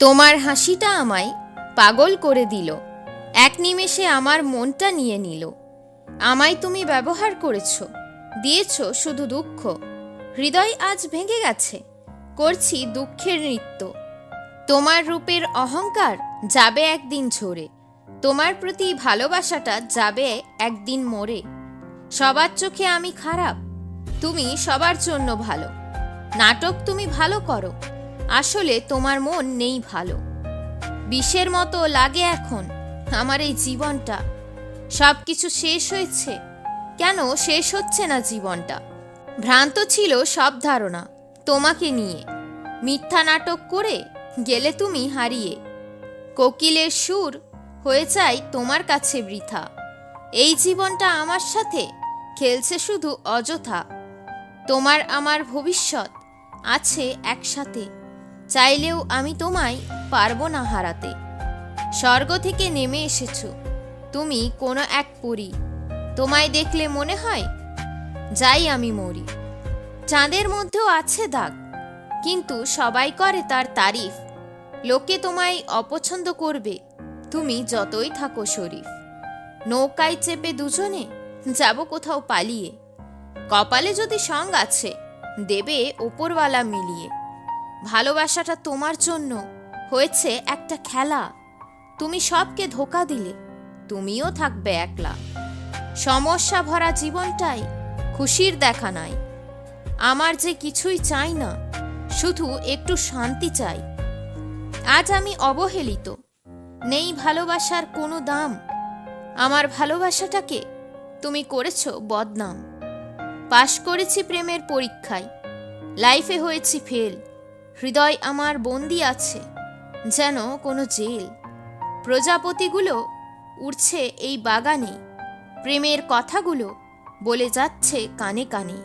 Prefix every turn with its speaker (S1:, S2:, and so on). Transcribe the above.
S1: তোমার হাসিটা আমায় পাগল করে দিল। এক নিমেষে আমার মনটা নিয়ে নিল। আমায় তুমি ব্যবহার করেছ, দিয়েছ শুধু দুঃখ। হৃদয় আজ ভেঙে গেছে, করছি দুঃখের নৃত্য। তোমার রূপের অহংকার যাবে একদিন ঝরে, তোমার প্রতি ভালোবাসাটা যাবে একদিন মরে। সবার চোখে আমি খারাপ, তুমি সবার জন্য ভালো। নাটক তুমি ভালো করো আসলে তোমার মন নেই ভালো। বিষের মতো লাগে এখন আমার এই জীবনটা। সব কিছু শেষ হয়েছে। কেন শেষ হচ্ছে না জীবনটা? ভ্রান্ত ছিল সব ধারণা তোমাকে নিয়ে। মিথ্যা নাটক করে গেলে তুমি হারিয়ে। কোকিলের সুর হয়ে যায় তোমার কাছে বৃথা। এই জীবনটা আমার সাথে খেলছে শুধু অযথা। তোমার আমার ভবিষ্যৎ আছে একসাথে। চাইলেও আমি তোমায় পারব না হারাতে। স্বর্গ থেকে নেমে এসেছ। তুমি কোনো এক পরি। তোমায় দেখলে মনে হয়, যাই আমি মরি। চাঁদের মধ্যেও আছে দাগ, কিন্তু সবাই করে তার তারিফ। লোকে তোমায় অপছন্দ করবে। তুমি যতই থাকো শরীফ। নৌকায় চেপে দুজনে যাব কোথাও পালিয়ে। কপালে যদি সঙ্গ আছে, দেবে ওপরওয়ালা মিলিয়ে। ভালোবাসাটা তোমার জন্য হয়েছে একটা খেলা। তুমি সবকে ধোকা দিলে, তুমিও থাকবে একলা। সমস্যা ভরা জীবনটাই খুশির দেখা নাই। আমার যে কিছুই চাই না, শুধু একটু শান্তি চাই। আজ আমি অবহেলিত, নেই ভালোবাসার কোনো দাম। আমার ভালোবাসাটাকে তুমি করেছ বদনাম। পাশ করেছি প্রেমের পরীক্ষায়, লাইফে হয়েছি ফেল। হৃদয় আমার বন্দি আছে, যেন কোনো জেল। প্রজাপতিগুলো উড়ছে এই বাগানে, প্রেমের কথাগুলো বলে যাচ্ছে কানে কানে।